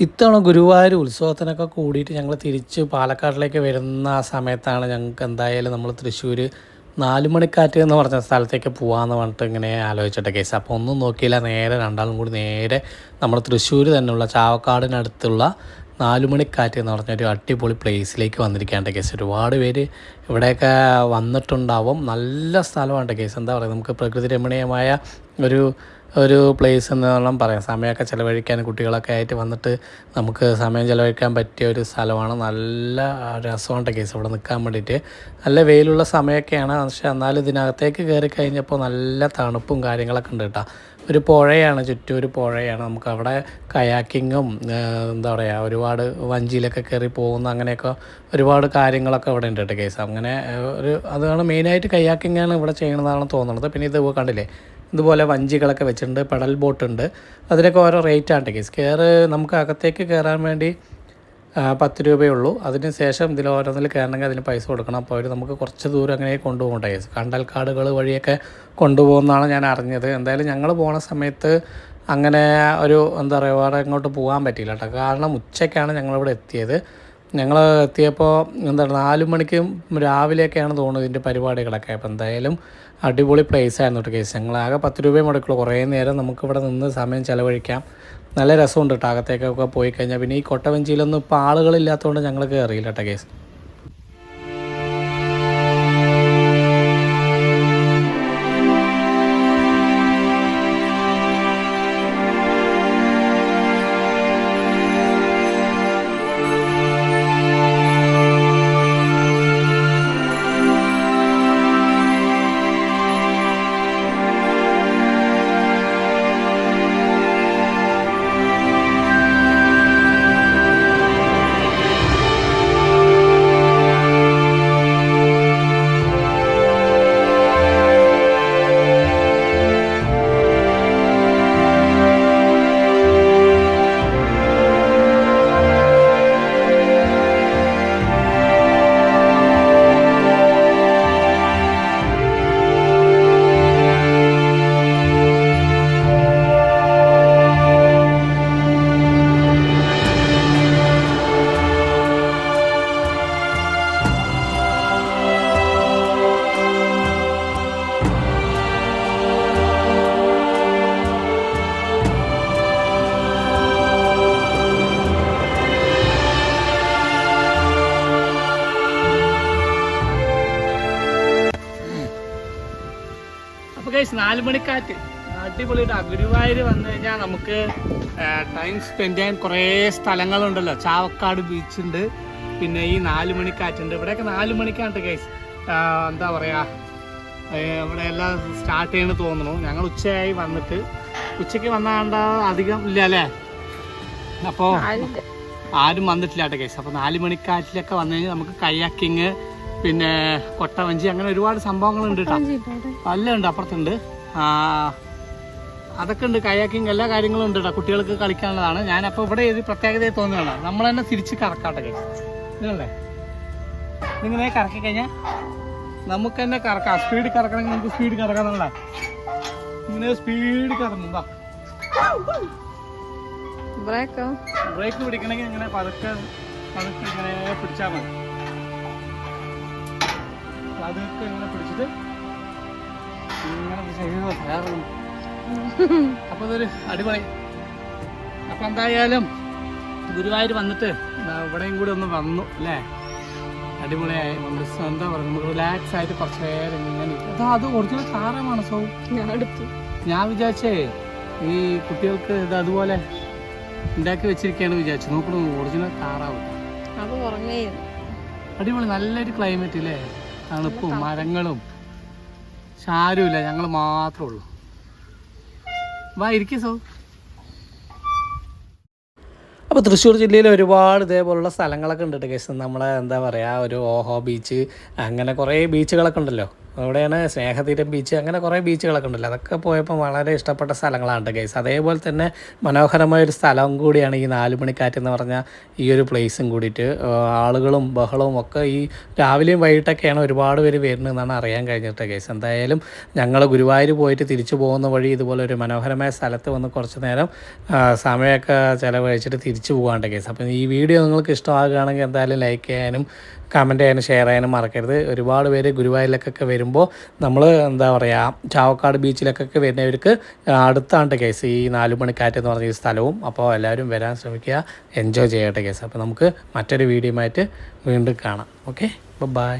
ഇത്തവണ ഗുരുവായൂർ ഉത്സവത്തിനൊക്കെ കൂടിയിട്ട് ഞങ്ങൾ തിരിച്ച് പാലക്കാട്ടിലേക്ക് വരുന്ന ആ സമയത്താണ് ഞങ്ങൾക്ക് എന്തായാലും നമ്മൾ തൃശ്ശൂർ നാലുമണിക്കാറ്റ് എന്ന് പറഞ്ഞ സ്ഥലത്തേക്ക് പോകാമെന്ന് പറഞ്ഞിട്ട് ഇങ്ങനെ ആലോചിച്ചിട്ട് കേസ് അപ്പോൾ ഒന്നും നോക്കിയില്ല നേരെ രണ്ടാളും കൂടി നേരെ നമ്മൾ തൃശ്ശൂർ തന്നെയുള്ള ചാവക്കാടിനടുത്തുള്ള നാലുമണിക്കാറ്റ് എന്ന് പറഞ്ഞൊരു അടിപൊളി പ്ലേസിലേക്ക് വന്നിരിക്കുകയാണ് കേസ് ഒരുപാട് പേര് ഇവിടെയൊക്കെ വന്നിട്ടുണ്ടാവും. നല്ല സ്ഥലമാണ് കേസ് എന്താ പറയുക? നമുക്ക് പ്രകൃതി രമണീയമായ ഒരു ഒരു പ്ലേസ് എന്ന് വേണം പറയാം സമയമൊക്കെ ചിലവഴിക്കാൻ കുട്ടികളൊക്കെ ആയിട്ട് വന്നിട്ട് നമുക്ക് സമയം ചിലവഴിക്കാൻ പറ്റിയ ഒരു സ്ഥലമാണ്. നല്ല രസമുണ്ട് കേസ് ഇവിടെ നിൽക്കാൻ വേണ്ടിയിട്ട്. നല്ല വെയിലുള്ള സമയമൊക്കെയാണ്. പക്ഷേ എന്നാലും ഇതിനകത്തേക്ക് കയറി കഴിഞ്ഞപ്പോൾ നല്ല തണുപ്പും കാര്യങ്ങളൊക്കെ ഉണ്ട് കേട്ടോ. ഒരു പുഴയാണ് ചുറ്റും ഒരു പുഴയാണ്. നമുക്ക് അവിടെ കയാക്കിങ്ങും എന്താ പറയുക ഒരുപാട് വഞ്ചിയിലൊക്കെ കയറി പോകുന്ന അങ്ങനെയൊക്കെ ഒരുപാട് കാര്യങ്ങളൊക്കെ ഇവിടെ ഉണ്ട് കേട്ടോ കേസ് അങ്ങനെ ഒരു അതാണ് മെയിനായിട്ട് കയാക്കിങ്ങാണ് ഇവിടെ ചെയ്യണതാണെന്ന് തോന്നുന്നത്. പിന്നെ ഇത് കണ്ടില്ലേ? ഇതുപോലെ വഞ്ചികളൊക്കെ വെച്ചിട്ടുണ്ട് പെഡൽ ബോട്ട് ഉണ്ട്. അതിനൊക്കെ ഓരോ റേറ്റ് ആണ് കേസ്. കയറ് നമുക്ക് അകത്തേക്ക് കയറാൻ വേണ്ടി പത്ത് രൂപയേ ഉള്ളൂ. അതിന് ശേഷം ഇതിൽ ഓരോന്നിൽ കയറണമെങ്കിൽ അതിന് പൈസ കൊടുക്കണം. അപ്പോൾ അവർ നമുക്ക് കുറച്ച് ദൂരം അങ്ങനെ കൊണ്ടുപോകണ്ട ഗൈസ് കണ്ടൽക്കാടുകൾ വഴിയൊക്കെ കൊണ്ടുപോകുന്നതാണ് ഞാൻ അറിഞ്ഞത്. എന്തായാലും ഞങ്ങൾ പോണ സമയത്ത് അങ്ങനെ ഒരു എന്താ പറയുക വേറെ ഇങ്ങോട്ട് പോകാൻ പറ്റിയില്ല കേട്ടോ. കാരണം ഉച്ചയ്ക്കാണ് ഞങ്ങളിവിടെ എത്തിയത്. ഞങ്ങൾ എത്തിയപ്പോൾ എന്താണ് നാല് മണിക്കും രാവിലെയൊക്കെയാണ് തോന്നുന്നത് ഇതിന്റെ പരിപാടികളൊക്കെ. അപ്പോൾ എന്തായാലും അടിപൊളി പ്ലേസ് ആയിരുന്നു കേട്ടോ കേസ് ഞങ്ങൾ ആകെ പത്ത് രൂപയും മുടക്കുള്ളൂ കുറേ നേരം നമുക്കിവിടെ നിന്ന് സമയം ചിലവഴിക്കാം. നല്ല രസമുണ്ട് കേട്ടോ അകത്തേക്കൊക്കെ പോയി കഴിഞ്ഞാൽ പിന്നെ ഈ കൊട്ടവഞ്ചിയിലൊന്നും ഇപ്പോൾ ആളുകളില്ലാത്തതുകൊണ്ട് ഞങ്ങൾ കയറിയില്ല കേട്ടോ കേസ് ഗൈസ് നാല് മണിക്കാറ്റ്. അടിപൊളിയിട്ട് ഗുരുവായൂർ വന്നു കഴിഞ്ഞാൽ നമുക്ക് ടൈം സ്പെൻഡ് ചെയ്യാൻ കുറേ സ്ഥലങ്ങളുണ്ടല്ലോ. ചാവക്കാട് ബീച്ചുണ്ട് പിന്നെ ഈ നാല് മണിക്കാറ്റുണ്ട് ഇവിടെയൊക്കെ നാല് മണിക്കാണ്ട് ഗൈസ് എന്താ പറയുക ഇവിടെ എല്ലാം സ്റ്റാർട്ട് ചെയ്യണമെന്ന് തോന്നുന്നു. ഞങ്ങൾ ഉച്ചയായി വന്നിട്ട്. ഉച്ചയ്ക്ക് വന്നാണ്ട അധികം ഇല്ല അല്ലേ? അപ്പോൾ ആരും വന്നിട്ടില്ല കേട്ടോ കേസ് അപ്പോൾ നാല് മണിക്കാറ്റിലൊക്കെ വന്നു കഴിഞ്ഞാൽ നമുക്ക് കയ്യാക്കിങ് പിന്നെ കൊട്ടവഞ്ചി അങ്ങനെ ഒരുപാട് സംഭവങ്ങളുണ്ട് കേട്ടോ എല്ലാം ഉണ്ട് അപ്പുറത്തുണ്ട്. ആ, അതൊക്കെ ഉണ്ട് കയാക്കിങ് എല്ലാ കാര്യങ്ങളും ഉണ്ട് കേട്ടോ കുട്ടികൾക്ക് കളിക്കാനുള്ളതാണ്. ഞാനപ്പോൾ ഇവിടെ ഒരു പ്രത്യേകതയായി തോന്നുകയാണ്. നമ്മൾ തന്നെ തിരിച്ച് കറക്കാട്ടെ ഇതല്ലേ? ഇതിങ്ങനെ കറക്കി കഴിഞ്ഞാൽ നമുക്ക് തന്നെ കറക്കാം. സ്പീഡ് കറക്കണമെങ്കിൽ നമുക്ക് സ്പീഡ് കറക്കാനുള്ള ഇങ്ങനെ സ്പീഡ് കറങ്ങും വാ ബ്രേക്കോ ബ്രേക്ക് പിടിക്കണമെങ്കിൽ ഇങ്ങനെ പതുക്കെ പതുക്കെ ഇങ്ങനെ പിടിച്ചാൽ മതി. പതുക്കെ ഇങ്ങനെ പിടിച്ചിട്ട് ഇങ്ങനെ ചെയ്ത് തയ്യാറും അപ്പൊ അതൊരു അടിപൊളി. അപ്പൊ എന്തായാലും ഗുരുവായൂർ വന്നിട്ട് ഇവിടെയും കൂടി ഒന്ന് വന്നു അല്ലേ? അടിപൊളിയായി നമ്മൾ എന്താ പറയുക റിലാക്സ് ആയിട്ട് കുറച്ച് നേരം ഇങ്ങനെ. അതാ അത് ഒറിജിനൽ താരമാണ് സോ. ഞാൻ എടുത്തു. ഞാൻ വിചാരിച്ചേ ഈ കുട്ടികൾക്ക് ഇത് അതുപോലെ ഉണ്ടാക്കി വെച്ചിരിക്കുകയാണ് വിചാരിച്ചു. നോക്കണു ഒറിജിനൽ താറാവും അടിപൊളി നല്ലൊരു ക്ലൈമറ്റ് ഇല്ലേ? തണുപ്പും മരങ്ങളും. ശാരുമില്ല ഞങ്ങൾ മാത്രമേ ഉള്ളൂ വാ ഇരിക്കേ സോ. അപ്പോൾ തൃശ്ശൂർ ജില്ലയിൽ ഒരുപാട് ഇതേപോലുള്ള സ്ഥലങ്ങളൊക്കെ ഉണ്ട് കേസ്. നമ്മളെ എന്താ പറയുക ഒരു ഓഹോ ബീച്ച് അങ്ങനെ കുറേ ബീച്ചുകളൊക്കെ ഉണ്ടല്ലോ. അവിടെയാണ് സ്നേഹതീരം ബീച്ച് അങ്ങനെ കുറേ ബീച്ചുകളൊക്കെ ഉണ്ടല്ലോ. അതൊക്കെ പോയപ്പോൾ വളരെ ഇഷ്ടപ്പെട്ട സ്ഥലങ്ങളാണ് ഗൈസ് അതേപോലെ തന്നെ മനോഹരമായ ഒരു സ്ഥലം കൂടിയാണ് ഈ നാലുമണിക്കാറ്റ് എന്ന് പറഞ്ഞ ഈ ഒരു പ്ലേസും കൂടിയിട്ട്. ആളുകളും ബഹളവും ഒക്കെ ഈ രാവിലെയും വൈകിട്ടൊക്കെയാണ് ഒരുപാട് പേര് വരുന്നതെന്നാണ് അറിയാൻ കഴിഞ്ഞിട്ട് ഗൈസ് എന്തായാലും ഞങ്ങൾ ഗുരുവായൂർ പോയിട്ട് തിരിച്ചു പോകുന്ന വഴി ഇതുപോലെ ഒരു മനോഹരമായ സ്ഥലത്ത് വന്ന് കുറച്ച് നേരം സമയമൊക്കെ ചിലവഴിച്ചിട്ട് തിരിച്ചു പോകാണ്ട് ഗൈസ് അപ്പം ഈ വീഡിയോ നിങ്ങൾക്ക് ഇഷ്ടമാകുകയാണെങ്കിൽ എന്തായാലും ലൈക്ക് ചെയ്യാനും കമന്റ് ചെയ്യാനും ഷെയർ ചെയ്യാനും മറക്കരുത്. ഒരുപാട് പേര് ഗുരുവായൂരിലേക്കൊക്കെ വരുമ്പോൾ നമ്മൾ എന്താ പറയുക ചാവക്കാട് ബീച്ചിലേക്കൊക്കെ വരുന്നവർക്ക് അടുത്താണ് കേസ് ഈ നാലുമണിക്കാറ്റ് എന്ന് പറഞ്ഞ ഈ സ്ഥലവും. അപ്പോൾ എല്ലാവരും വരാൻ ശ്രമിക്കുക. എൻജോയ് ചെയ്യട്ടെ കേസ് അപ്പോൾ നമുക്ക് മറ്റൊരു വീഡിയോയുമായിട്ട് വീണ്ടും കാണാം. Okay bye